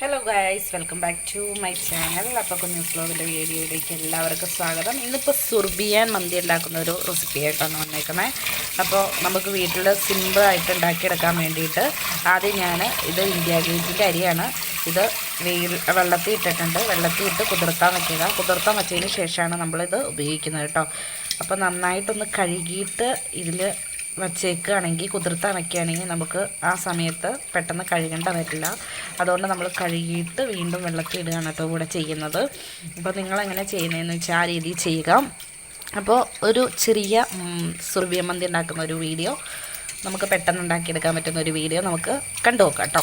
Hello guys welcome back to my channel അപ്പോൾ കുഞ്ഞു ഫ്ലോഗിന്റെ വീഡിയോയിലേക്ക് എല്ലാവർക്കും സ്വാഗതം. ഇന്നിപ്പോൾ സുർബിയാൻ മന്തി ഉണ്ടാക്കുന്ന ഒരു റെസിപ്പി ആയിട്ടാണ് വന്നേക്കുന്നത് അപ്പോൾ നമുക്ക് വീട്ടിൽ സിമ്പിളായിട്ട് ഉണ്ടാക്കിയെടുക്കാൻ വേണ്ടിയിട്ട് ആദ്യം ഞാൻ ഇത് ഇന്ത്യ ഗേറ്റിന്റെ അരിയാണ്. ഇത് വെയിൽ വെള്ളത്തിൽ ഇട്ടിട്ടുണ്ട്. വെള്ളത്തിൽ ഇട്ട് കുതിർത്താൻ വയ്ക്കുക കുതിർത്താൻ വെച്ചതിന് ശേഷമാണ് നമ്മളിത് ഉപയോഗിക്കുന്നത് കേട്ടോ. അപ്പോൾ നന്നായിട്ടൊന്ന് കഴുകിയിട്ട് ഇതിൽ വച്ചേക്കുകയാണെങ്കിൽ കുതിർത്ത് അണയ്ക്കുകയാണെങ്കിൽ നമുക്ക് ആ സമയത്ത് പെട്ടെന്ന് കഴുകേണ്ട വരില്ല അതുകൊണ്ട് നമ്മൾ കഴുകിയിട്ട് വീണ്ടും വെള്ളത്തിൽ ഇടുകയാണ് കേട്ടോ ഇവിടെ ചെയ്യുന്നത്. അപ്പോൾ നിങ്ങളെങ്ങനെ ചെയ്യുന്നതെന്ന് വെച്ചാൽ ആ രീതിയിൽ ചെയ്യുക. അപ്പോൾ ഒരു ചെറിയ സുർവ്യമന്തി ഉണ്ടാക്കുന്ന ഒരു വീഡിയോ നമുക്ക് പെട്ടെന്ന് ഉണ്ടാക്കിയെടുക്കാൻ പറ്റുന്ന ഒരു വീഡിയോ നമുക്ക് കണ്ടു നോക്കാം കേട്ടോ.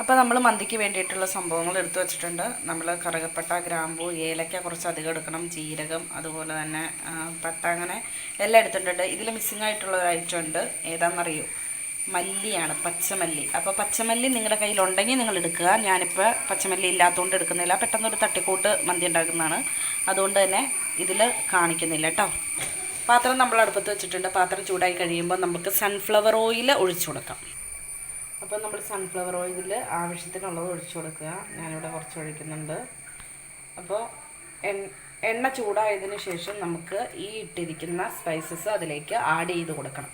അപ്പോൾ നമ്മൾ മന്തിക്ക് വേണ്ടിയിട്ടുള്ള സംഭവങ്ങൾ എടുത്തു വെച്ചിട്ടുണ്ട്. നമ്മൾ കറുകപ്പട്ട ഗ്രാമ്പു ഏലക്ക കുറച്ച് അധികം എടുക്കണം. ജീരകം അതുപോലെ തന്നെ പട്ട അങ്ങനെ എല്ലാം എടുത്തിട്ടുണ്ട്. ഇതിൽ മിസ്സിംഗ് ആയിട്ടുള്ള ഒരു ഐറ്റം ഉണ്ട്. ഏതാണെന്നറിയോ മല്ലിയാണ് പച്ചമല്ലി. അപ്പോൾ പച്ചമല്ലി നിങ്ങളുടെ കയ്യിലുണ്ടെങ്കിൽ നിങ്ങൾ എടുക്കുക. ഞാനിപ്പോൾ പച്ചമല്ലി ഇല്ലാത്തതുകൊണ്ട് എടുക്കുന്നില്ല. പെട്ടെന്നൊരു തട്ടിക്കൂട്ട് മന്തി ഉണ്ടാക്കുന്നതാണ്. അതുകൊണ്ട് തന്നെ ഇതിൽ കാണിക്കുന്നില്ല കേട്ടോ പാത്രം നമ്മൾ അടുപ്പത്ത് വെച്ചിട്ടുണ്ട്. പാത്രം ചൂടായി കഴിയുമ്പോൾ നമുക്ക് സൺഫ്ലവർ ഓയിൽ ഒഴിച്ചു കൊടുക്കാം. അപ്പോൾ നമ്മൾ സൺഫ്ലവർ ഓയിൽ ആവശ്യത്തിനുള്ളത് ഒഴിച്ചു കൊടുക്കുക. ഞാനിവിടെ കുറച്ച് ഒഴിക്കുന്നുണ്ട്. അപ്പോൾ എണ്ണ ചൂടായതിന് ശേഷം നമുക്ക് ഈ ഇട്ടിരിക്കുന്ന സ്പൈസസ് അതിലേക്ക് ആഡ് ചെയ്ത് കൊടുക്കണം.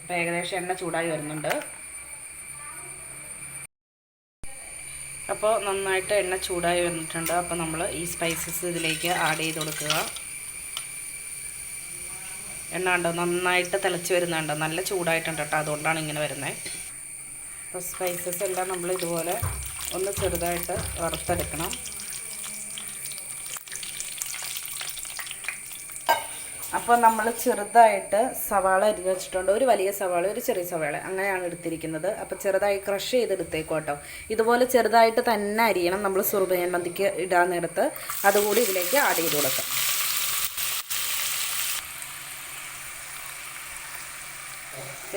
അപ്പോൾ ഏകദേശം എണ്ണ ചൂടായി വരുന്നുണ്ട്. അപ്പോൾ നന്നായിട്ട് എണ്ണ ചൂടായി വന്നിട്ടുണ്ട്. അപ്പോൾ നമ്മൾ ഈ സ്പൈസസ് ഇതിലേക്ക് ആഡ് ചെയ്ത് കൊടുക്കുക. എണ്ണ ഉണ്ടോ നന്നായിട്ട് തിളച്ച് വരുന്നുണ്ടോ. നല്ല ചൂടായിട്ടുണ്ട് കേട്ടോ. അതുകൊണ്ടാണ് ഇങ്ങനെ വരുന്നത്. സ്പൈസസ് എല്ലാം നമ്മൾ ഇതുപോലെ ഒന്ന് ചെറുതായിട്ട് വറുത്തെടുക്കണം. അപ്പോൾ നമ്മൾ ചെറുതായിട്ട് സവാള അരിഞ്ഞ് വെച്ചിട്ടുണ്ട്. ഒരു വലിയ സവാള ഒരു ചെറിയ സവാള അങ്ങനെയാണ് എടുത്തിരിക്കുന്നത്. അപ്പോൾ ചെറുതായി ക്രഷ് ചെയ്തെടുത്തേക്കോ കേട്ടോ. ഇതുപോലെ ചെറുതായിട്ട് തന്നെ അരിയണം നമ്മൾ സുറുബയൻ മന്തിക്ക് ഇടാൻ നേരത്ത്. അതുകൂടി ഇതിലേക്ക് ആഡ് ചെയ്ത് കൊടുക്കാം.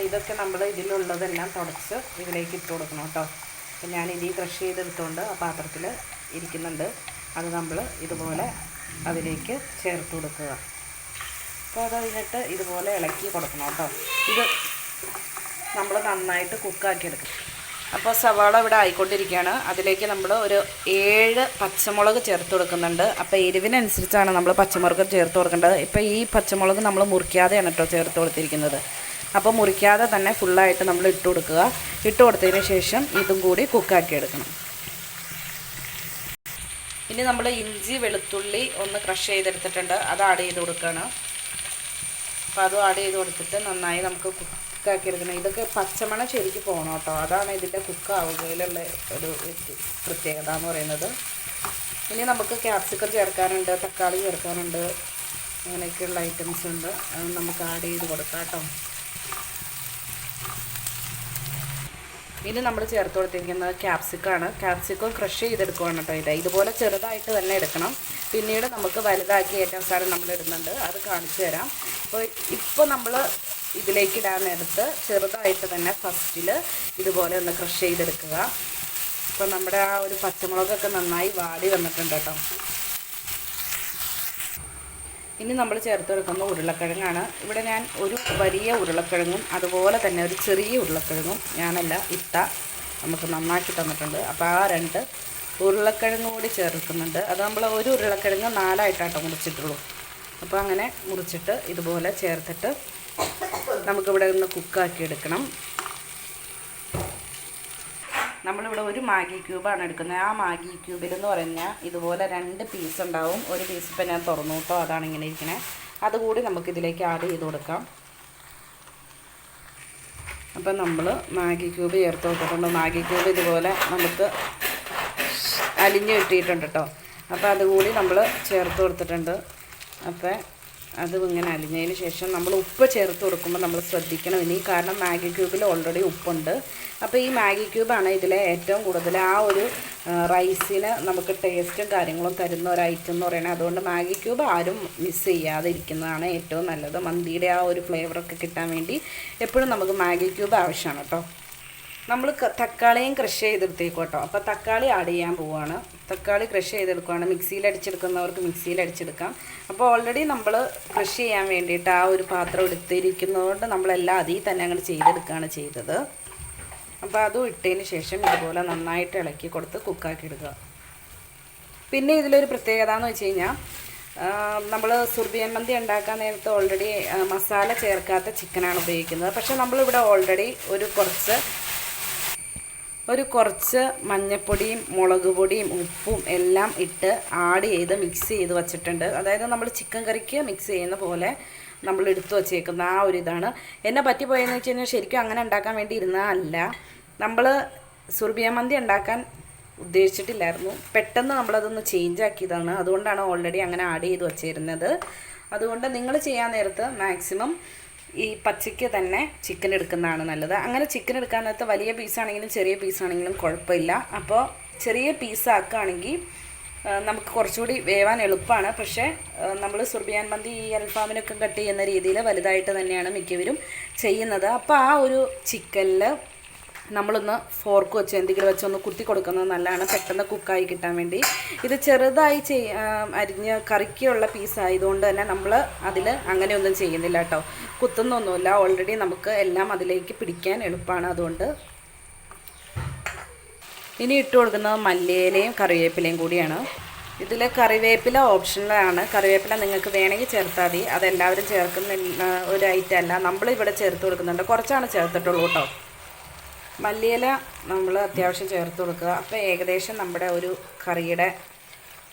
ഇതൊക്കെ നമ്മൾ ഇതിലുള്ളതെല്ലാം തുടച്ച് ഇതിലേക്ക് ഇട്ട് കൊടുക്കണം കേട്ടോ. അപ്പം ഞാൻ ഇനി ക്രഷ് ചെയ്തെടുത്തുകൊണ്ട് ആ പാത്രത്തിൽ ഇരിക്കുന്നുണ്ട്. അത് നമ്മൾ ഇതുപോലെ അതിലേക്ക് ചേർത്ത് കൊടുക്കുക. അപ്പോൾ അത് കഴിഞ്ഞിട്ട് ഇതുപോലെ ഇളക്കി കൊടുക്കണം കേട്ടോ. ഇത് നമ്മൾ നന്നായിട്ട് കുക്കാക്കി എടുക്കും അപ്പോൾ സവാള ഇവിടെ ആയിക്കൊണ്ടിരിക്കുകയാണ്. അതിലേക്ക് നമ്മൾ ഒരു ഏഴ് പച്ചമുളക് ചേർത്ത് കൊടുക്കുന്നുണ്ട്. അപ്പോൾ എരിവിനനുസരിച്ചാണ് നമ്മൾ പച്ചമുളക് ചേർത്ത് കൊടുക്കേണ്ടത്. ഇപ്പോൾ ഈ പച്ചമുളക് നമ്മൾ മുറിക്കാതെയാണ് കേട്ടോ ചേർത്ത് കൊടുത്തിരിക്കുന്നത്. അപ്പോൾ മുറിക്കാതെ തന്നെ ഫുള്ളായിട്ട് നമ്മൾ ഇട്ട് കൊടുക്കുക. ഇട്ട് കൊടുത്തതിന് ശേഷം ഇതും കൂടി കുക്കാക്കി എടുക്കണം. ഇനി നമ്മൾ ഇഞ്ചി വെളുത്തുള്ളി ഒന്ന് ക്രഷ് ചെയ്തെടുത്തിട്ടുണ്ട്. അത് ആഡ് ചെയ്ത് കൊടുക്കുകയാണ്. അപ്പോൾ അതും ആഡ് ചെയ്ത് കൊടുത്തിട്ട് നന്നായി നമുക്ക് കുക്കാക്കി എടുക്കണം. ഇതൊക്കെ പച്ചമണ ശരിക്കും പോകണം കേട്ടോ. അതാണ് ഇതിന്റെ കുക്കാവുകയിലുള്ള ഒരു പ്രത്യേകത എന്ന് പറയുന്നത്. ഇനി നമുക്ക് ക്യാപ്സിക്കം ചേർക്കാനുണ്ട് തക്കാളി ചേർക്കാനുണ്ട്. അങ്ങനെയൊക്കെയുള്ള ഐറ്റംസ് ഉണ്ട്. അത് നമുക്ക് ആഡ് ചെയ്ത് കൊടുക്കാം കേട്ടോ. ഇനി നമ്മൾ ചേർത്ത് കൊടുത്തിരിക്കുന്നത് ക്യാപ്സിക്കാണ് ക്യാപ്സിക്കം ക്രഷ് ചെയ്തെടുക്കുകയാണ് കേട്ടോ ഇത്. ഇതുപോലെ ചെറുതായിട്ട് തന്നെ എടുക്കണം. പിന്നീട് നമുക്ക് വലുതാക്കി ഏറ്റവും സാധനം നമ്മൾ ഇടുന്നുണ്ട്. അത് കാണിച്ചു തരാം. അപ്പോൾ ഇപ്പോൾ നമ്മൾ ഇതിലേക്ക് ഇടാൻ നേരത്ത് ചെറുതായിട്ട് തന്നെ ഫസ്റ്റിൽ ഇതുപോലെ ഒന്ന് ക്രഷ് ചെയ്തെടുക്കുക. അപ്പോൾ നമ്മുടെ ആ ഒരു പച്ചമുളകൊക്കെ നന്നായി വാടി വന്നിട്ടുണ്ട് കേട്ടോ. ഇനി നമ്മൾ ചേർത്ത് കൊടുക്കുന്ന ഉരുളക്കിഴങ്ങാണ്. ഇവിടെ ഞാൻ ഒരു വലിയ ഉരുളക്കിഴങ്ങും അതുപോലെ തന്നെ ഒരു ചെറിയ ഉരുളക്കിഴങ്ങും ഞാനല്ല ഇട്ട നമുക്ക് നന്നാക്കി തന്നിട്ടുണ്ട്. അപ്പോൾ ആ രണ്ട് ഉരുളക്കിഴങ്ങ് കൂടി ചേർക്കുന്നുണ്ട്. അത് നമ്മൾ ഒരു ഉരുളക്കിഴങ്ങ് നാലായിട്ടാട്ടോ മുറിച്ചിട്ടുള്ളൂ. അപ്പോൾ അങ്ങനെ മുറിച്ചിട്ട് ഇതുപോലെ ചേർത്തിട്ട് നമുക്കിവിടെ നിന്ന് കുക്കാക്കി എടുക്കണം. നമ്മളിവിടെ ഒരു മാഗി ക്യൂബാണ് എടുക്കുന്നത്. ആ മാഗി ക്യൂബിൽ എന്ന് പറഞ്ഞാൽ ഇതുപോലെ രണ്ട് പീസ് ഉണ്ടാവും. ഒരു പീസ് ഇപ്പം ഞാൻ തുറന്നു കേട്ടോ. അതാണ് ഇങ്ങനെ ഇരിക്കണേ. അതുകൂടി നമുക്ക് ഇതിലേക്ക് ആഡ് ചെയ്ത് കൊടുക്കാം. അപ്പം നമ്മൾ മാഗി ക്യൂബ് ചേർത്ത് കൊടുത്തിട്ടുണ്ട് മാഗി ക്യൂബ് ഇതുപോലെ നമുക്ക് അലിഞ്ഞ് കിട്ടിയിട്ടുണ്ട് കേട്ടോ. അപ്പോൾ അതുകൂടി നമ്മൾ ചേർത്ത് കൊടുത്തിട്ടുണ്ട്. അപ്പോൾ അതും ഇങ്ങനെ അലിഞ്ഞതിന് ശേഷം നമ്മൾ ഉപ്പ് ചേർത്ത് കൊടുക്കുമ്പോൾ നമ്മൾ ശ്രദ്ധിക്കണം. ഇനി കാരണം മാഗി ക്യൂബിൽ ഓൾറെഡി ഉപ്പുണ്ട്. അപ്പോൾ ഈ മാഗി ക്യൂബാണ് ഇതിലെ ഏറ്റവും കൂടുതൽ ആ ഒരു റൈസിന് നമുക്ക് ടേസ്റ്റും കാര്യങ്ങളും തരുന്ന ഒരു ഐറ്റം എന്ന് പറയുന്നത്. അതുകൊണ്ട് മാഗി ക്യൂബ് ആരും മിസ് ചെയ്യാതെ ഇരിക്കുന്നതാണ് ഏറ്റവും നല്ലത്. മന്തിയുടെ ആ ഒരു ഫ്ലേവറൊക്കെ കിട്ടാൻ വേണ്ടി എപ്പോഴും നമുക്ക് മാഗി ക്യൂബ് ആവശ്യമാണ് കേട്ടോ. നമ്മൾ തക്കാളിയും ക്രഷ് ചെയ്തെടുത്തേക്കോട്ടോ അപ്പോൾ തക്കാളി ആഡ് ചെയ്യാൻ പോവുകയാണ് തക്കാളി ക്രഷ് ചെയ്തെടുക്കുകയാണ് മിക്സിയിൽ അടിച്ചെടുക്കുന്നവർക്ക് മിക്സിയിൽ അടിച്ചെടുക്കാം. അപ്പോൾ ഓൾറെഡി നമ്മൾ ക്രഷ് ചെയ്യാൻ വേണ്ടിയിട്ട് ആ ഒരു പാത്രം എടുത്തിരിക്കുന്നതുകൊണ്ട് നമ്മളെല്ലാം അതിൽ തന്നെ അങ്ങോട്ട് ചെയ്തെടുക്കുകയാണ് ചെയ്തത്. അപ്പോൾ അതും ഇട്ടതിന് ശേഷം ഇതുപോലെ നന്നായിട്ട് ഇളക്കി കൊടുത്ത് കുക്കാക്കി എടുക്കുക. പിന്നെ ഇതിലൊരു പ്രത്യേകത എന്ന് വെച്ച് കഴിഞ്ഞാൽ നമ്മൾ സുർബിയൻ മന്തി ഉണ്ടാക്കാൻ നേരത്ത് ഓൾറെഡി മസാല ചേർക്കാത്ത ചിക്കനാണ് ഉപയോഗിക്കുന്നത്. പക്ഷേ നമ്മളിവിടെ ഓൾറെഡി ഒരു കുറച്ച് ഒരു കുറച്ച് മഞ്ഞപ്പൊടിയും മുളക് പൊടിയും ഉപ്പും എല്ലാം ഇട്ട് ആഡ് ചെയ്ത് മിക്സ് ചെയ്ത് വച്ചിട്ടുണ്ട്. അതായത് നമ്മൾ ചിക്കൻ കറിക്ക് മിക്സ് ചെയ്യുന്ന പോലെ നമ്മൾ എടുത്തു വച്ചേക്കുന്ന ആ ഒരു ഇതാണ്. എന്നെ പറ്റിപ്പോയെന്ന് വെച്ച് കഴിഞ്ഞാൽ ശരിക്കും അങ്ങനെ ഉണ്ടാക്കാൻ വേണ്ടി ഇരുന്നതല്ല നമ്മൾ സുർബിയ മന്തി ഉണ്ടാക്കാൻ ഉദ്ദേശിച്ചിട്ടില്ലായിരുന്നു. പെട്ടെന്ന് നമ്മളതൊന്ന് ചേഞ്ച് ആക്കിയതാണ്. അതുകൊണ്ടാണ് ഓൾറെഡി അങ്ങനെ ആഡ് ചെയ്ത് വച്ചിരുന്നത്. അതുകൊണ്ട് നിങ്ങൾ ചെയ്യാൻ നേരത്ത് മാക്സിമം ഈ പച്ചയ്ക്ക് തന്നെ ചിക്കൻ എടുക്കുന്നതാണ് നല്ലത്. അങ്ങനെ ചിക്കൻ എടുക്കാൻ നേരത്ത് വലിയ പീസാണെങ്കിലും ചെറിയ പീസാണെങ്കിലും കുഴപ്പമില്ല. അപ്പോൾ ചെറിയ പീസാക്കുകയാണെങ്കിൽ നമുക്ക് കുറച്ചുകൂടി വേവാൻ എളുപ്പമാണ്. പക്ഷേ നമ്മൾ സുർബിയാൻ മന്തി ഈ അൽഫാമിനൊക്കെ കട്ട് ചെയ്യുന്ന രീതിയിൽ വലുതായിട്ട് തന്നെയാണ് മിക്കവരും ചെയ്യുന്നത്. അപ്പോൾ ആ ഒരു ചിക്കനിൽ നമ്മളൊന്ന് ഫോർക്ക് വെച്ച് എന്തെങ്കിലും വെച്ച് ഒന്ന് കുത്തി കൊടുക്കുന്നത് നല്ലതാണ്. പെട്ടെന്ന് കുക്കായി കിട്ടാൻ വേണ്ടി. ഇത് ചെറുതായി ചെയ് അരിഞ്ഞ് കറിക്കുള്ള പീസ് ആയതുകൊണ്ട് തന്നെ നമ്മൾ അതിൽ അങ്ങനെയൊന്നും ചെയ്യുന്നില്ല കേട്ടോ കുത്തുന്നൊന്നുമില്ല. ഓൾറെഡി നമുക്ക് എല്ലാം അതിലേക്ക് പിടിക്കാൻ എളുപ്പമാണ് അതുകൊണ്ട്. ഇനി ഇട്ട് കൊടുക്കുന്നത് മല്ലിയിലയും കറിവേപ്പിലയും കൂടിയാണ്. ഇതിൽ കറിവേപ്പില ഓപ്ഷനിലാണ് കറിവേപ്പില നിങ്ങൾക്ക് വേണമെങ്കിൽ ചേർത്താൽ മതി. അതെല്ലാവരും ചേർക്കുന്ന ഒരു ഐറ്റം അല്ല. നമ്മളിവിടെ ചേർത്ത് കൊടുക്കുന്നുണ്ട്. കുറച്ചാണ് ചേർത്തിട്ടുള്ളൂ കേട്ടോ മല്ലിയില നമ്മൾ അത്യാവശ്യം ചേർത്ത് കൊടുക്കുക. അപ്പോൾ ഏകദേശം നമ്മുടെ ഒരു കറിയുടെ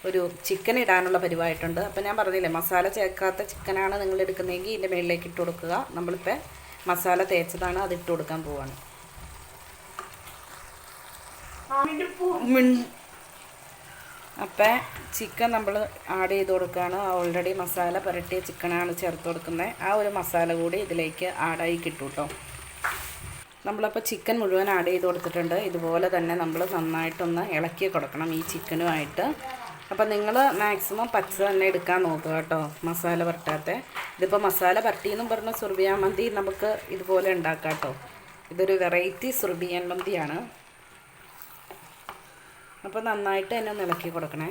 ഒരു ചിക്കൻ ഇടാനുള്ള പരിവായിട്ടുണ്ട്. അപ്പോൾ ഞാൻ പറഞ്ഞില്ലേ മസാല ചേർക്കാത്ത ചിക്കനാണ് നിങ്ങൾ എടുക്കുന്നതെങ്കിൽ ഇതിന്റെ മുകളിലേക്ക് ഇട്ട് കൊടുക്കുക. നമ്മളിപ്പോൾ മസാല തേച്ചതാണ് അത് ഇട്ട് കൊടുക്കാൻ പോവാണ്. അപ്പം ചിക്കൻ നമ്മൾ ആഡ് ചെയ്ത് കൊടുക്കുകയാണ്. ഓൾറെഡി മസാല പുരട്ടിയ ചിക്കനാണ് ചേർത്ത് കൊടുക്കുന്നത്. ആ ഒരു മസാല കൂടി ഇതിലേക്ക് ആഡായി കിട്ടും കേട്ടോ. നമ്മളപ്പോൾ ചിക്കൻ മുഴുവൻ ആഡ് ചെയ്ത് കൊടുത്തിട്ടുണ്ട്. ഇതുപോലെ തന്നെ നമ്മൾ നന്നായിട്ടൊന്ന് ഇളക്കി കൊടുക്കണം ഈ ചിക്കനുമായിട്ട് അപ്പം നിങ്ങൾ മാക്സിമം പച്ച തന്നെ എടുക്കാൻ നോക്കുക കേട്ടോ മസാല പുരട്ടാത്ത. ഇതിപ്പോൾ മസാല പരട്ടിയെന്നും പറഞ്ഞ സുർബിയാൻ മന്തി നമുക്ക് ഇതുപോലെ ഉണ്ടാക്കാം കേട്ടോ. ഇതൊരു വെറൈറ്റി സുർബിയൻ മന്തിയാണ്. അപ്പോൾ നന്നായിട്ട് തന്നെ ഒന്ന് ഇളക്കി കൊടുക്കണേ.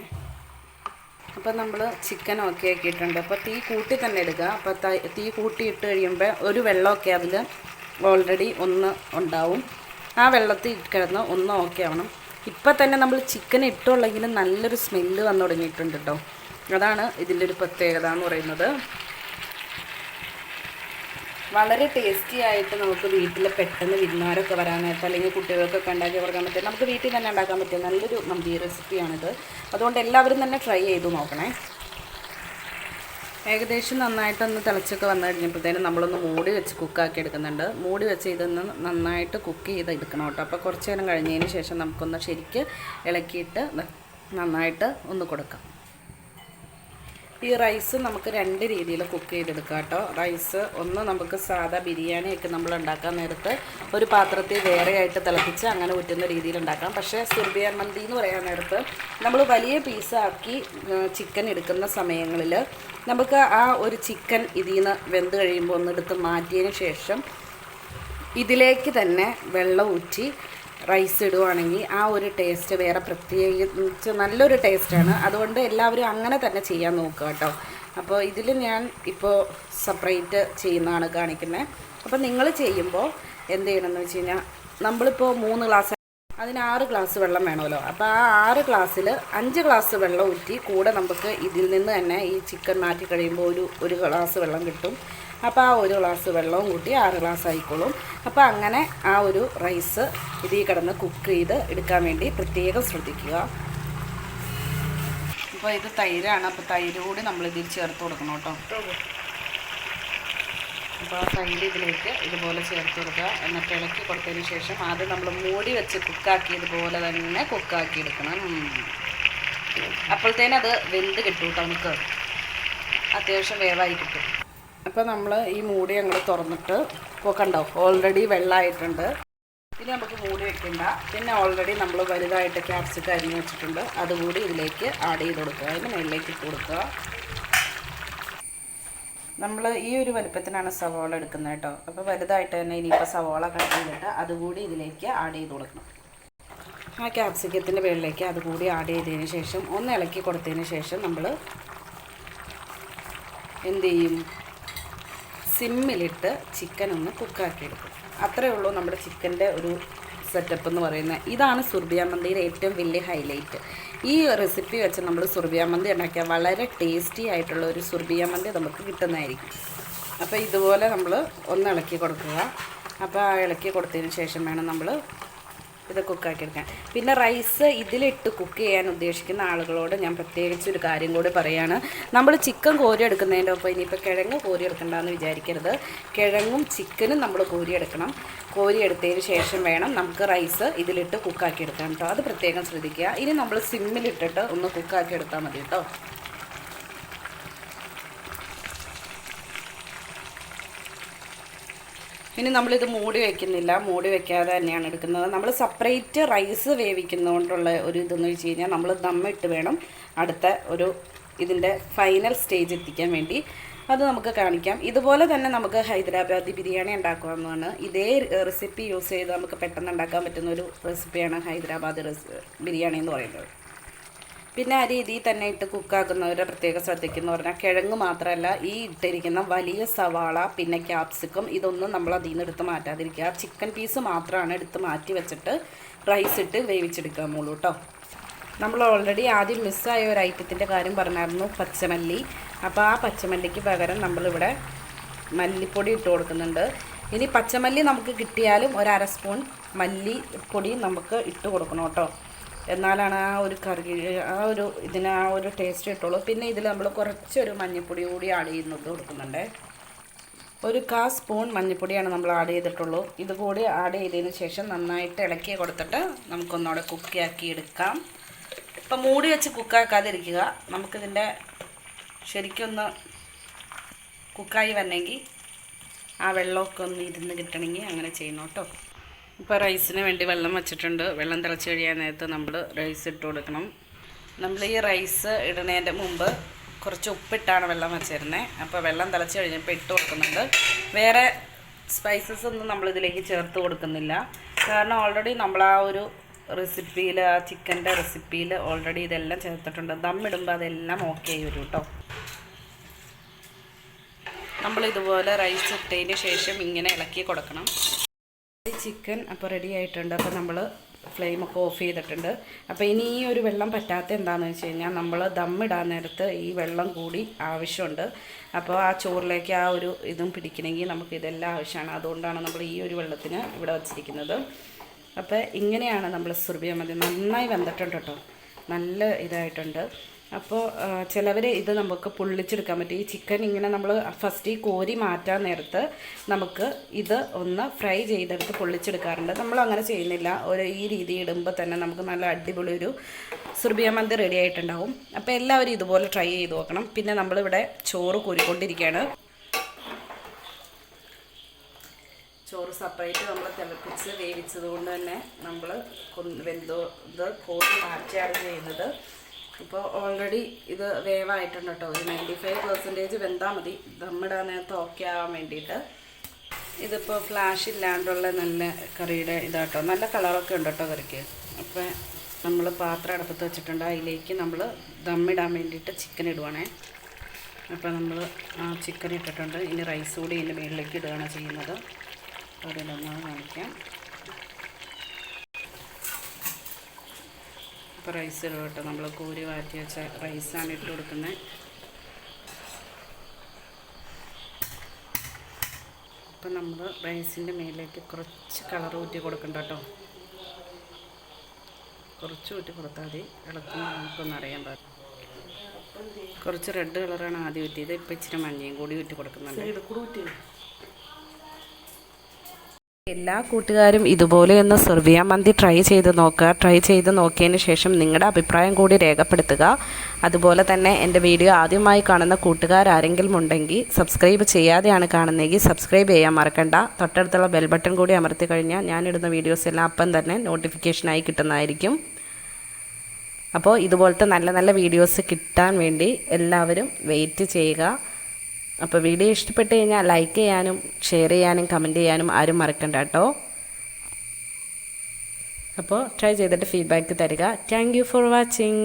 അപ്പോൾ നമ്മൾ ചിക്കൻ ഓക്കെ ആക്കിയിട്ടുണ്ട്. അപ്പോൾ തീ കൂട്ടി തന്നെ എടുക്കുക. അപ്പോൾ തീ കൂട്ടി ഇട്ട് കഴിയുമ്പോൾ ഒരു വെള്ളമൊക്കെ അതിൽ ഓൾറെഡി ഒന്ന് ഉണ്ടാവും. ആ വെള്ളത്തിൽ കിടന്ന് ഒന്ന് ഓക്കെ ആവണം. ഇപ്പം തന്നെ നമ്മൾ ചിക്കൻ ഇട്ടുള്ളെങ്കിലും നല്ലൊരു സ്മെല്ല് വന്നു തുടങ്ങിയിട്ടുണ്ട് കേട്ടോ അതാണ് ഇതിന്റെ ഒരു പ്രത്യേകത എന്ന് പറയുന്നത്. വളരെ ടേസ്റ്റി ആയിട്ട് നമുക്ക് വീട്ടിൽ പെട്ടെന്ന് വിരുന്നാരൊക്കെ വരാനായിട്ട് അല്ലെങ്കിൽ കുട്ടികൾക്കൊക്കെ ഉണ്ടാക്കി കൊടുക്കാൻ പറ്റും നമുക്ക് വീട്ടിൽ തന്നെ ഉണ്ടാക്കാൻ പറ്റിയ നല്ലൊരു മന്തി റെസിപ്പിയാണിത് അതുകൊണ്ട് എല്ലാവരും തന്നെ ട്രൈ ചെയ്ത് നോക്കണേ. ഏകദേശം നന്നായിട്ടൊന്ന് തിളച്ചൊക്കെ വന്നു കഴിഞ്ഞപ്പോഴത്തേനും നമ്മളൊന്ന് മൂടി വെച്ച് കുക്കാക്കി എടുക്കുന്നുണ്ട്. മൂടി വെച്ച് ഇതൊന്ന് നന്നായിട്ട് കുക്ക് ചെയ്ത് എടുക്കണം കേട്ടോ. അപ്പോൾ കുറച്ച് നേരം കഴിഞ്ഞതിന് ശേഷം നമുക്കൊന്ന് ശരിക്ക് ഇളക്കിയിട്ട് നന്നായിട്ട് ഒന്ന് കൊടുക്കാം. ഈ റൈസ് നമുക്ക് രണ്ട് രീതിയിൽ കുക്ക് ചെയ്തെടുക്കാം കേട്ടോ. റൈസ് ഒന്ന് നമുക്ക് സാധാ ബിരിയാണിയൊക്കെ നമ്മൾ ഉണ്ടാക്കാൻ നേരത്ത് ഒരു പാത്രത്തിൽ വേറെ ആയിട്ട് തിളപ്പിച്ച് അങ്ങനെ ഊറ്റുന്ന രീതിയിൽ ഉണ്ടാക്കാം. പക്ഷേ സുർബിയാൻ മന്തി എന്ന് പറയാൻ നേരത്ത് നമ്മൾ വലിയ പീസാക്കി ചിക്കൻ എടുക്കുന്ന സമയങ്ങളിൽ നമുക്ക് ആ ഒരു ചിക്കൻ ഇതിൽ നിന്ന് വെന്ത് കഴിയുമ്പോൾ ഒന്നെടുത്ത് മാറ്റിയതിന് ശേഷം ഇതിലേക്ക് തന്നെ വെള്ളം ഊറ്റി റൈസ് ഇടുവാണെങ്കിൽ ആ ഒരു ടേസ്റ്റ് വേറെ പ്രത്യേകിച്ച് നല്ലൊരു ടേസ്റ്റാണ് അതുകൊണ്ട് എല്ലാവരും അങ്ങനെ തന്നെ ചെയ്യാൻ നോക്കുക കേട്ടോ. അപ്പോൾ ഇതിൽ ഞാൻ ഇപ്പോൾ സെപ്പറേറ്റ് ചെയ്യുന്നതാണ് കാണിക്കുന്നത്. അപ്പോൾ നിങ്ങൾ ചെയ്യുമ്പോൾ എന്ത് ചെയ്യണമെന്ന് വെച്ച് കഴിഞ്ഞാൽ നമ്മളിപ്പോൾ മൂന്ന് ഗ്ലാസ് അതിന് ആറ് ഗ്ലാസ് വെള്ളം വേണമല്ലോ. അപ്പോൾ ആ ആറ് ഗ്ലാസ്സിൽ അഞ്ച് ഗ്ലാസ് വെള്ളം ഊറ്റി കൂടെ നമുക്ക് ഇതിൽ നിന്ന് തന്നെ ഈ ചിക്കൻ മാറ്റി കഴിയുമ്പോൾ ഒരു ഒരു ഗ്ലാസ് വെള്ളം കിട്ടും. അപ്പോൾ ആ ഒരു ഗ്ലാസ് വെള്ളവും കൂട്ടി ആറ് ഗ്ലാസ് ആയിക്കോളും. അപ്പോൾ അങ്ങനെ ആ ഒരു റൈസ് ഇതിൽ കിടന്ന് കുക്ക് ചെയ്ത് എടുക്കാൻ വേണ്ടി പ്രത്യേകം ശ്രദ്ധിക്കുക. അപ്പോൾ ഇത് തൈരാണ്. അപ്പോൾ തൈര് കൂടി നമ്മൾ ഇതിൽ ചേർത്ത് കൊടുക്കണം കേട്ടോ. അപ്പോൾ ആ ഫ്രണ്ട് ഇതിലേക്ക് ഇതുപോലെ ചേർത്ത് കൊടുക്കുക. എന്നിട്ട് ഇളക്കി കൊടുത്തതിന് ശേഷം ആദ്യം നമ്മൾ മൂടി വെച്ച് കുക്കാക്കിയതുപോലെ തന്നെ കുക്കാക്കി എടുക്കണം. അപ്പോഴത്തേനത് വെന്ത് കിട്ടും കേട്ടോ നമുക്ക്. അത്യാവശ്യം വേവായി കിട്ടും. അപ്പോൾ നമ്മൾ ഈ മൂടി ഞങ്ങൾ തുറന്നിട്ട് കൊക്കണ്ടോ കണ്ടോ ഓൾറെഡി വെള്ളമായിട്ടുണ്ട് ഇനി നമുക്ക് മൂടി വെക്കണ്ട. പിന്നെ ഓൾറെഡി നമ്മൾ വലുതായിട്ട് ക്യാപ്സിക്ക അരിഞ്ഞ് വെച്ചിട്ടുണ്ട്. അതുകൂടി ഇതിലേക്ക് ആഡ് ചെയ്ത് കൊടുക്കുക. അതിന് മേളിലേക്ക് ഇട്ട് കൊടുക്കുക. നമ്മൾ ഈ ഒരു വലുപ്പത്തിനാണ് സവോള എടുക്കുന്നത് കേട്ടോ. അപ്പോൾ വലുതായിട്ട് തന്നെ ഇനിയിപ്പോൾ സവോള കട്ട് ചെയ്തിട്ട് അതുകൂടി ഇതിലേക്ക് ആഡ് ചെയ്ത് കൊടുക്കണം. ആ ക്യാപ്സിക്കത്തിന്റെ മുകളിലേക്ക് അതുകൂടി ആഡ് ചെയ്തതിന് ശേഷം ഒന്ന് ഇളക്കി കൊടുത്തതിന് ശേഷം നമ്മൾ എന്ത് ചെയ്യും? സിമ്മിലിട്ട് ചിക്കൻ ഒന്ന് കുക്കാക്കി എടുക്കും. അത്രയേ ഉള്ളൂ നമ്മുടെ ചിക്കന്റെ ഒരു സെറ്റപ്പ് എന്ന് പറയുന്നത്. ഇതാണ് സുർബിയ മന്തിയുടെ ഏറ്റവും വലിയ ഹൈലൈറ്റ് ഈ റെസിപ്പി വെച്ച് നമ്മൾ സുർബിയ മന്തി ഉണ്ടാക്കിയാൽ വളരെ ടേസ്റ്റി ആയിട്ടുള്ള ഒരു സുർബിയ മന്തി നമുക്ക് കിട്ടുന്നതായിരിക്കും. അപ്പോൾ ഇതുപോലെ നമ്മൾ ഒന്ന് ഇളക്കി കൊടുക്കുക. അപ്പോൾ ഇളക്കി കൊടുത്തതിന് ശേഷം വേണം നമ്മൾ ഇത് കുക്കാക്കി എടുക്കാൻ പിന്നെ റൈസ് ഇതിലിട്ട് കുക്ക് ചെയ്യാൻ ഉദ്ദേശിക്കുന്ന ആളുകളോട് ഞാൻ പ്രത്യേകിച്ച് ഒരു കാര്യം കൂടി പറയുകയാണ് നമ്മൾ ചിക്കൻ കോരി എടുക്കുന്നതിന്റെ ഒപ്പം ഇനിയിപ്പോൾ കിഴങ്ങ് കോരി എടുക്കണ്ടെന്ന് വിചാരിക്കരുത്. കിഴങ്ങും ചിക്കനും നമ്മൾ കോരി എടുക്കണം കോരി എടുത്തതിന് ശേഷം വേണം നമുക്ക് റൈസ് ഇതിലിട്ട് കുക്കാക്കി എടുക്കാൻ കേട്ടോ. അത് പ്രത്യേകം ശ്രദ്ധിക്കുക. ഇനി നമ്മൾ സിമ്മിലിട്ടിട്ട് ഒന്ന് കുക്കാക്കി എടുത്താൽ മതി കേട്ടോ. ഇനി നമ്മളിത് മൂടി വെക്കുന്നില്ല. മൂടി വെക്കാതെ തന്നെയാണ് എടുക്കുന്നത്. നമ്മൾ സെപ്പറേറ്റ് റൈസ് വേവിക്കുന്നതുകൊണ്ടുള്ള ഒരു ഇതെന്ന് വെച്ച് കഴിഞ്ഞാൽ നമ്മൾ ദമ്മിട്ട് വേണം അടുത്ത ഒരു ഇതിന്റെ ഫൈനൽ സ്റ്റേജ് എത്തിക്കാൻ വേണ്ടി. അത് നമുക്ക് കാണിക്കാം. ഇതുപോലെ തന്നെ നമുക്ക് ഹൈദരാബാദി ബിരിയാണി ഉണ്ടാക്കാവുന്നതാണ്. ഇതേ റെസിപ്പി യൂസ് ചെയ്ത് നമുക്ക് പെട്ടെന്ന് ഉണ്ടാക്കാൻ പറ്റുന്ന ഒരു റെസിപ്പിയാണ് ഹൈദരാബാദ് ബിരിയാണി എന്ന് പറയുന്നത്. പിന്നെ ആ രീതിയിൽ തന്നെ ഇട്ട് കുക്കാക്കുന്നവരെ പ്രത്യേകം ശ്രദ്ധിക്കുന്നു പറഞ്ഞാൽ കിഴങ്ങ് മാത്രമല്ല ഈ ഇട്ടിരിക്കുന്ന വലിയ സവാള പിന്നെ ക്യാപ്സിക്കം ഇതൊന്നും നമ്മൾ അതിൽ നിന്ന് എടുത്ത് മാറ്റാതിരിക്കുക. ചിക്കൻ പീസ് മാത്രമാണ് എടുത്ത് മാറ്റി വെച്ചിട്ട് റൈസ് ഇട്ട് വേവിച്ചെടുക്കാൻ മോളൂ കേട്ടോ നമ്മൾ ഓൾറെഡി ആദ്യം മിസ്സായ ഒരു ഐറ്റത്തിന്റെ കാര്യം പറഞ്ഞായിരുന്നു പച്ചമല്ലി. അപ്പോൾ ആ പച്ചമല്ലിക്ക് പകരം നമ്മളിവിടെ മല്ലിപ്പൊടി ഇട്ട് കൊടുക്കുന്നുണ്ട്. ഇനി പച്ചമല്ലി നമുക്ക് കിട്ടിയാലും ഒരു അര സ്പൂൺ മല്ലിപ്പൊടി നമുക്ക് ഇട്ട് കൊടുക്കണം കേട്ടോ എന്നാലാണ് ആ ഒരു കറി ആ ഒരു ഇതിന് ആ ഒരു ടേസ്റ്റ് കിട്ടുള്ളൂ. പിന്നെ ഇതിൽ നമ്മൾ കുറച്ചൊരു മഞ്ഞൾപ്പൊടി കൂടി ആഡ് ചെയ്യുന്നത് കൊടുക്കുന്നുണ്ട്. ഒരു കാ സ്പൂൺ മഞ്ഞൾപ്പൊടിയാണ് നമ്മൾ ആഡ് ചെയ്തിട്ടുള്ളൂ. ഇതുകൂടി ആഡ് ചെയ്തതിന് ശേഷം നന്നായിട്ട് ഇളക്കി കൊടുത്തിട്ട് നമുക്കൊന്നുകൂടെ കുക്കിയാക്കി എടുക്കാം. ഇപ്പം മൂടി വെച്ച് കുക്കാക്കാതിരിക്കുക നമുക്കിതിന്റെ ശരിക്കൊന്ന് കുക്കായി വരണമെങ്കിൽ ആ വെള്ളമൊക്കെ ഒന്ന് ഇരുന്ന് കിട്ടണമെങ്കിൽ അങ്ങനെ ചെയ്യണം കേട്ടോ. ഇപ്പോൾ റൈസിന് വേണ്ടി വെള്ളം വെച്ചിട്ടുണ്ട്. വെള്ളം തിളച്ച് കഴിയാൻ നേരത്ത് നമ്മൾ റൈസ് ഇട്ട് കൊടുക്കണം. നമ്മൾ ഈ റൈസ് ഇടുന്നതിന്റെ മുമ്പ് കുറച്ച് ഉപ്പിട്ടാണ് വെള്ളം വെച്ചിരുന്നത് അപ്പോൾ വെള്ളം തിളച്ച് കഴിഞ്ഞപ്പോൾ ഇട്ട് കൊടുക്കുന്നുണ്ട്. വേറെ സ്പൈസസ് ഒന്നും നമ്മൾ ഇതിലേക്ക് ചേർത്ത് കൊടുക്കുന്നില്ല. കാരണം ഓൾറെഡി നമ്മൾ ആ ഒരു റെസിപ്പിയിൽ ആ ചിക്കന്റെ റെസിപ്പിയിൽ ഓൾറെഡി ഇതെല്ലാം ചേർത്തിട്ടുണ്ട്. ദമ്മിടുമ്പോൾ അതെല്ലാം ഓക്കെ ആയി വരും കേട്ടോ നമ്മൾ ഇതുപോലെ റൈസ് ഇട്ടതിന് ശേഷം ഇങ്ങനെ ഇളക്കി കൊടുക്കണം. ചിക്കൻ അപ്പോൾ റെഡി ആയിട്ടുണ്ട്. അപ്പോൾ നമ്മൾ ഫ്ലെയിമൊക്കെ ഓഫ് ചെയ്തിട്ടുണ്ട്. അപ്പോൾ ഇനി ഈ ഒരു വെള്ളം പറ്റാത്ത എന്താണെന്ന് വെച്ച് കഴിഞ്ഞാൽ നമ്മൾ ദമ്മിടാൻ നേരത്ത് ഈ വെള്ളം കൂടി ആവശ്യമുണ്ട്. അപ്പോൾ ആ ചോറിലേക്ക് ആ ഒരു ഇതും പിടിക്കണമെങ്കിൽ നമുക്ക് ഇതെല്ലാം ആവശ്യമാണ്. അതുകൊണ്ടാണ് നമ്മൾ ഈ ഒരു വെള്ളത്തിന് ഇവിടെ വച്ചിരിക്കുന്നത്. അപ്പോൾ ഇങ്ങനെയാണ് നമ്മൾ സുർബിയ മതി നന്നായി വെന്തിട്ടുണ്ട് കേട്ടോ. നല്ല ഇതായിട്ടുണ്ട്. അപ്പോൾ ചിലവർ ഇത് നമുക്ക് പൊള്ളിച്ചെടുക്കാൻ പറ്റും. ഈ ചിക്കൻ ഇങ്ങനെ നമ്മൾ ഫസ്റ്റ് ഈ കോരി മാറ്റാൻ നേരത്ത് നമുക്ക് ഇത് ഒന്ന് ഫ്രൈ ചെയ്തെടുത്ത് പൊള്ളിച്ചെടുക്കാറുണ്ട്. നമ്മൾ അങ്ങനെ ചെയ്യുന്നില്ല. ഒരു ഈ രീതി ഇടുമ്പോൾ തന്നെ നമുക്ക് നല്ല അടിപൊളി ഒരു സുർബിയ മന്തി റെഡി ആയിട്ടുണ്ടാവും. അപ്പോൾ എല്ലാവരും ഇതുപോലെ ട്രൈ ചെയ്ത് നോക്കണം. പിന്നെ നമ്മളിവിടെ ചോറ് കോരിക്കൊണ്ടിരിക്കുകയാണ് ചോറ് സെപ്പറേറ്റ് നമ്മൾ തിളപ്പിച്ച് വേവിച്ചത് കൊണ്ട് തന്നെ നമ്മൾ വെന്തോ ഇത് കോരി മാറ്റിയാണ് ചെയ്യുന്നത്. ഇപ്പോൾ ഓൾറെഡി ഇത് വേവായിട്ടുണ്ട് കേട്ടോ. ഒരു നയന്റി ഫൈവ് പെർസെന്റേജ് വെന്താൽ മതി ദമ്മിടാൻ നേരത്ത് ഓക്കെ ആവാൻ വേണ്ടിയിട്ട്. ഇതിപ്പോൾ ഫ്ലാഷ് ഇല്ലാണ്ടുള്ള നല്ല കറിയുടെ ഇതാട്ടോ. നല്ല കളറൊക്കെ ഉണ്ട് കേട്ടോ കറിക്ക്. അപ്പോൾ നമ്മൾ പാത്രം അടുപ്പത്ത് വെച്ചിട്ടുണ്ട്. അതിലേക്ക് നമ്മൾ ദമ്മിടാൻ വേണ്ടിയിട്ട് ചിക്കൻ ഇടുവാണേ. അപ്പോൾ നമ്മൾ ആ ചിക്കൻ ഇട്ടിട്ടുണ്ട്. ഇനി റൈസ് കൂടി ഇതിന്റെ മുകളിലേക്ക് ഇടുകയാണ് ചെയ്യുന്നത്. ഒരിടൊന്ന് കാണിക്കാം. ഇപ്പോൾ റൈസ് ഇടും കേട്ടോ. നമ്മൾ കോരി വാറ്റി വെച്ച റൈസാണ് ഇട്ട് കൊടുക്കുന്നത് അപ്പം നമ്മൾ റൈസിന്റെ മേലേക്ക് കുറച്ച് കളർ ഊറ്റി കൊടുക്കണ്ട കേട്ടോ. കുറച്ച് ഊറ്റി കൊടുത്താൽ മതി. എളുപ്പം നമുക്കൊന്നും അറിയാൻ പാടില്ല. കുറച്ച് റെഡ് കളറാണ് ആദ്യം ഊറ്റിയത്. ഇപ്പം ഇച്ചിരി മഞ്ഞയും കൂടി ഊറ്റി കൊടുക്കുന്നുണ്ട്. എല്ലാ കൂട്ടുകാരും ഇതുപോലെ ഒന്ന് സെർവിയ മന്തി ട്രൈ ചെയ്ത് നോക്കുക. ട്രൈ ചെയ്ത് നോക്കിയതിന് ശേഷം നിങ്ങളുടെ അഭിപ്രായം കൂടി രേഖപ്പെടുത്തുക. അതുപോലെ തന്നെ എന്റെ വീഡിയോ ആദ്യമായി കാണുന്ന കൂട്ടുകാരാരെങ്കിലും ഉണ്ടെങ്കിൽ സബ്സ്ക്രൈബ് ചെയ്യാതെയാണ് കാണുന്നതെങ്കിൽ സബ്സ്ക്രൈബ് ചെയ്യാൻ മറക്കണ്ട. തൊട്ടടുത്തുള്ള ബെൽ ബട്ടൺ കൂടി അമർത്തി കഴിഞ്ഞാൽ ഞാനിടുന്ന വീഡിയോസ് എല്ലാം അപ്പം തന്നെ നോട്ടിഫിക്കേഷനായി കിട്ടുന്നതായിരിക്കും. അപ്പോൾ ഇതുപോലത്തെ നല്ല നല്ല വീഡിയോസ് കിട്ടാൻ വേണ്ടി എല്ലാവരും വെയിറ്റ് ചെയ്യുക. അപ്പോൾ വീഡിയോ ഇഷ്ടപ്പെട്ട് കഴിഞ്ഞാൽ ലൈക്ക് ചെയ്യാനും ഷെയർ ചെയ്യാനും കമന്റ് ചെയ്യാനും ആരും മറക്കണ്ട കേട്ടോ അപ്പോൾ ട്രൈ ചെയ്തിട്ട് ഫീഡ്ബാക്ക് തരിക. Thank for watching